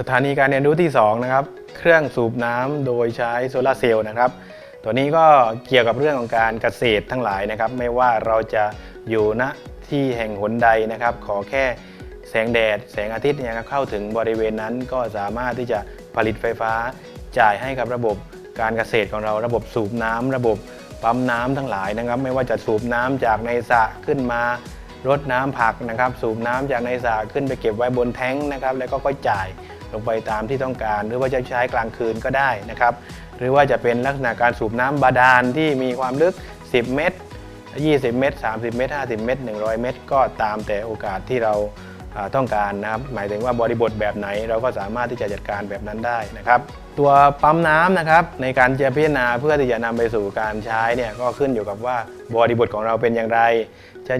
สถานีการเรียนรู้ที่2นะครับเครื่องสูบน้ำโดยใช้โซลาเซลล์นะครับ ตัวนี้ก็เกี่ยวกับเรื่องของการเกษตรทั้งหลายนะครับ ไม่ว่าเราจะอยู่ณที่แห่งหนใดนะครับ ขอแค่แสงแดด แสงอาทิตย์เนี่ยครับเข้าถึงบริเวณนั้นก็สามารถที่จะผลิตไฟฟ้าจ่ายให้กับระบบการเกษตรของเรา ระบบสูบน้ำระบบปั๊มน้ำทั้งหลายนะครับ ไม่ว่าจะสูบน้ำจากในสระขึ้นมารดน้ำผักนะครับ สูบน้ำจากในสระขึ้นไปเก็บไว้บนแท้งนะครับ แล้วก็ค่อยจ่าย ลงไปตามที่ต้องการ หรือว่าจะใช้กลางคืนก็ได้นะครับ หรือว่าจะเป็นลักษณะการสูบน้ำบาดาลที่มีความลึก 10 เมตร 20 เมตร 30 เมตร 50 เมตร 100 เมตร ก็ตามแต่โอกาสที่เราต้องการนะครับ หมายถึงว่าบริบทแบบไหน เราก็สามารถที่จะจัดการแบบนั้นได้นะครับ ตัวปั๊มน้ำนะครับในการจะพิจารณาเพื่อที่จะนำไปสู่การใช้เนี่ยก็ขึ้นอยู่กับว่าบริบทของเราเป็นอย่างไร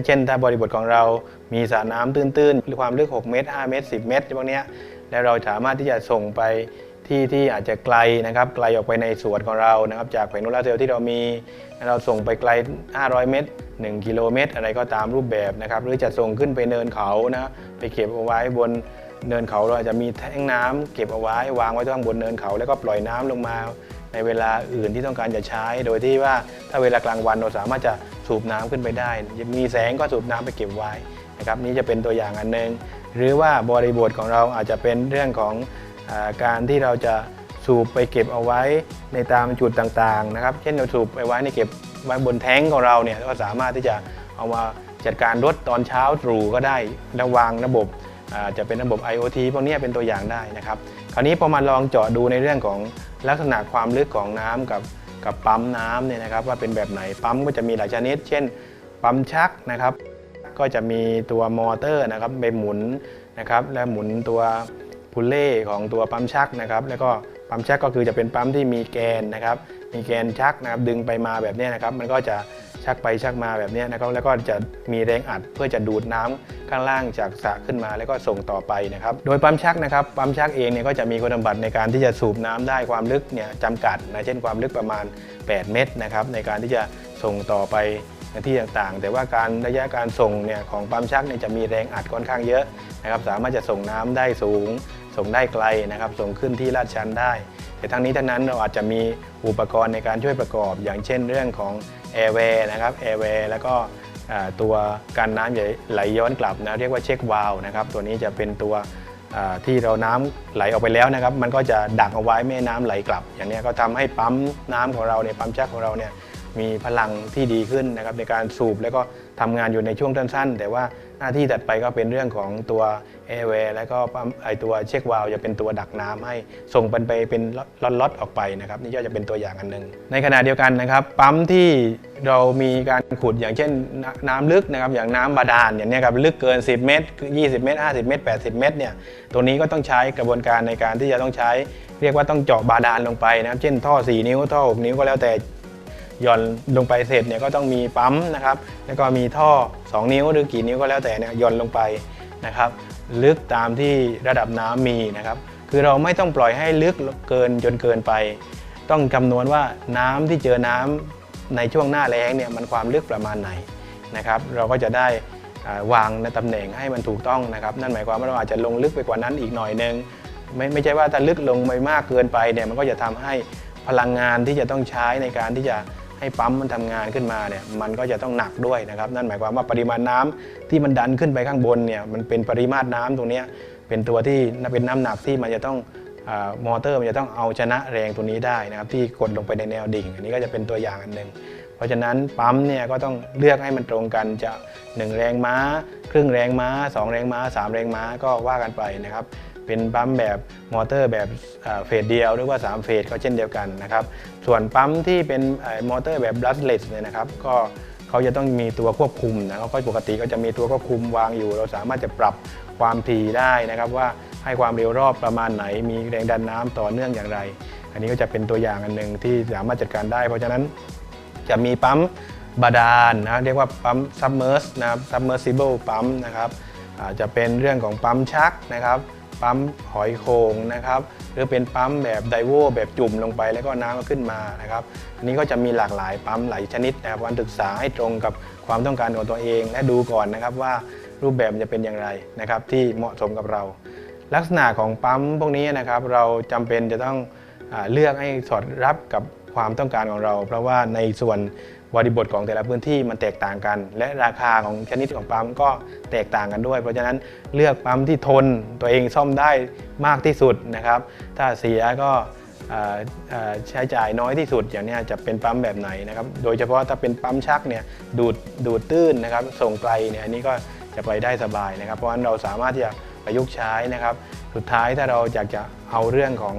เช่นถ้าบริบทของเรามีสระน้ำตื้นๆหรือความลึก 6 เมตร 5 เมตร 10 เมตรพวกเนี้ย แล้วเราสามารถที่จะส่งไปที่ที่อาจจะไกลนะครับไกลออกไปในสวนของเรานะครับจากแผงโซลาเซลล์ที่เรามีเราส่งไปไกล 500 เมตร 1 กิโลเมตร อะไรก็ตามรูปแบบนะครับหรือจะส่งขึ้นไปเนินเขานะไปเก็บเอาไว้บนเนินเขาเราอาจจะมีแท้งน้ำเก็บเอาไว้ วางไว้ข้างบนเนินเขา แล้วก็ปล่อยน้ำลงมา ในเวลาอื่นที่ต้องการจะใช้ โดยที่ว่าถ้าเวลากลางวันเราสามารถจะสูบน้ำขึ้นไปได้ มีแสงก็สูบน้ำไปเก็บไว้ นะครับนี่จะเป็นตัวอย่างอันหนึ่งหรือว่าบริบทของเราอาจจะเป็นเรื่องของอการที่เราจะสูบไปเก็บเอาไว้ในตามจุดต่างๆนะครับ เช่นเราสูบไปไว้ในเก็บไว้บนแท้งของเราเนี่ยก็สามารถที่จะเอามาจัดการรถตอนเช้าตรู่ก็ได้ระวางระบบจะเป็นระบบ IoT พวกนี้เป็นตัวอย่างได้นะครับ คราวนี้พอมาลองเจาะดูในเรื่องของลักษณะความลึกของน้ำกับกับปั๊มน้ำเนี่ยนะครับว่าเป็นแบบไหนปั๊มก็จะมีหลายชนิด เช่น ปั๊มชักนะครับ ก็จะมีตัวมอเตอร์นะครับไปหมุนนะครับและหมุนตัวพุลเล่ของตัวปั๊มชักนะครับ แล้วก็ปั๊มชักก็คือจะเป็นปั๊มที่มีแกนนะครับ มีแกนชักนะครับดึงไปมาแบบนี้นะครับ มันก็จะชักไปชักมาแบบนี้นะครับ แล้วก็จะมีแรงอัดเพื่อจะดูดน้ำข้างล่างจากสระขึ้นมา แล้วก็ส่งต่อไปนะครับ โดยปั๊มชักนะครับ ปั๊มชักเองเนี่ยก็จะมีคุณสมบัติในการที่จะสูบน้ำได้ความลึกเนี่ยจำกัดนะ เช่นความลึกประมาณ 8 เมตรนะครับ ในการที่จะส่งต่อไป ที่ต่างๆ แต่ว่าการระยะการส่งเนี่ยของปั๊มชักเนี่ยจะมีแรงอัดค่อนข้างเยอะนะครับสามารถจะส่งน้ำได้สูง ส่งได้ไกลนะครับ ส่งขึ้นที่ลาดชันได้ แต่ทั้งนี้ทั้งนั้นเราอาจจะมีอุปกรณ์ในการช่วยประกอบ อย่างเช่นเรื่องของ Airway นะครับ Airway แล้วก็ตัวการน้ำไหลย้อนกลับนะเรียกว่าเช็ควาลนะครับตัวนี้จะเป็นตัวที่เราน้ำไหลออกไปแล้วนะครับ มันก็จะดักเอาไว้ไม่ให้น้ำไหลกลับ อย่างนี้ก็ทำให้ปั๊มน้ำของเราเนี่ยปั๊มชักของเราเนี่ย มีพลังที่ดีขึ้นนะครับในการสูบแล้วก็ทำงานอยู่ในช่วงสั้นๆ แต่ว่าหน้าที่ถัดไปก็เป็นเรื่องของตัว Airway แล้วก็ไอตัวเช็ควาลจะเป็นตัวดักน้ำให้ส่งมันไปเป็นล็อตๆออกไปนะครับนี่ก็จะเป็นตัวอย่างอันหนึ่งในขณะเดียวกันนะครับ ปั๊มที่เรามีการขุดอย่างเช่นน้ำน้ำลึกนะครับอย่างน้ำบาดาลอย่างเนี้ยครับลึกเกิน 10 เมตร 20 เมตร 50 เมตร 80 เมตรเนี่ยตัวนี้ก็ต้องใช้กระบวนการในการที่จะต้องใช้ เรียกว่าต้องเจาะบาดาลลงไปนะครับ เช่นท่อ 4 นิ้วท่อ 6 นิ้วก็แล้วแต่ หย่อนลงไปเสร็จเนี่ยก็ต้องมีปั๊มนะครับแล้วก็มีท่อ 2 นิ้วหรือกี่นิ้วก็แล้วแต่เนี่ยหย่อนลงไปนะครับลึกตามที่ระดับน้ำมีนะครับคือเราไม่ต้องปล่อยให้ลึกเกินจนเกินไป ต้องคำนวณว่าน้ำที่เจอน้ำในช่วงหน้าแล้งเนี่ยมันความลึกประมาณไหนนะครับเราก็จะได้วางในตำแหน่งให้มันถูกต้องนะครับ นั่นหมายความว่าเราอาจจะลงลึกไปกว่านั้นอีกหน่อยนึงไม่ไม่ใช่ว่าถ้าลึกลงไปมากเกินไปเนี่ยมันก็จะทำให้พลังงานที่จะต้องใช้ในการที่จะ ให้ปั๊มมันทำงานขึ้นมาเนี่ยมันก็จะต้องหนักด้วยนะครับนั่นหมายความว่าปริมาณน้ำที่มันดันขึ้นไปข้างบนเนี่ยมันเป็นปริมาตรน้ำตรงนี้เป็นตัวที่เป็นน้ำหนักที่มันจะต้องอมอเตอร์มันจะต้องเอาชนะแรงตัวนี้ได้นะครับที่กดลงไปในแนวดิ่ง อันนี้ก็จะเป็นตัวอย่างอันหนึ่งเพราะฉะนั้นปั๊มเนี่ยก็ต้องเลือกให้มันตรงกันจะ 1 แรงม้า ครึ่งแรงม้า 2 แรงม้า 3 แรงม้าก็ว่ากันไปนะครับ เป็นปั๊มแบบมอเตอร์แบบเฟสเดียวหรือว่า 3 เฟสก็เช่นเดียวกันนะครับส่วนปั๊มที่เป็นมอเตอร์แบบ brushless เนี่ยนะครับก็เขาจะต้องมีตัวควบคุมนะเขาก็ปกติก็จะมีตัวควบคุมวางอยู่ เราสามารถจะปรับความถี่ได้นะครับว่าให้ความเร็วรอบประมาณไหน มีแรงดันน้ำต่อเนื่องอย่างไร อันนี้ก็จะเป็นตัวอย่างอันหนึ่งที่สามารถจัดการได้ เพราะฉะนั้นจะมีปั๊มบาดาลนะเรียกว่าปั๊ม submerge นะครับ submersible ปั๊มนะครับจจะเป็นเรื่องของปั๊มชักนะครับ ปั๊มหอยโขงนะครับหรือเป็นปั๊มแบบไดโวแบบจุ่มลงไปแล้วก็น้ำก็ขึ้นมานะครับอันนี้ก็จะมีหลากหลายปั๊มหลายชนิดนะครับวันศึกษาให้ตรงกับความต้องการของตัวเอง และดูก่อนนะครับว่ารูปแบบจะเป็นอย่างไรนะครับที่เหมาะสมกับเรา ลักษณะของปั๊มพวกนี้นะครับเราจำเป็นจะต้องอเลือกให้สอดรับกับความต้องการของเรา เพราะว่าในส่วน บริบทของแต่ละพื้นที่มันแตกต่างกัน และราคาของชนิดของปั๊มก็แตกต่างกันด้วย เพราะฉะนั้นเลือกปั๊มที่ทนตัวเองซ่อมได้มากที่สุดนะครับ ถ้าเสียก็ใช้จ่ายน้อยที่สุดอย่างนี้จะเป็นปั๊มแบบไหนนะครับ โดยเฉพาะถ้าเป็นปั๊มชักเนี่ยดูดดูดตื้นนะครับ ส่งไกลเนี่ยอันนี้ก็จะไปได้สบายนะครับ เพราะฉะนั้นเราสามารถที่จะประยุกต์ใช้นะครับ สุดท้ายถ้าเราอยากจะเอาเรื่องของ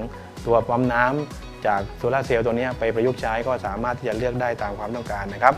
ตัวปั๊มน้ำ จากโซลาร์เซลล์ตัวนี้ไปประยุกต์ใช้ก็สามารถที่จะเลือกได้ตามความต้องการนะครับ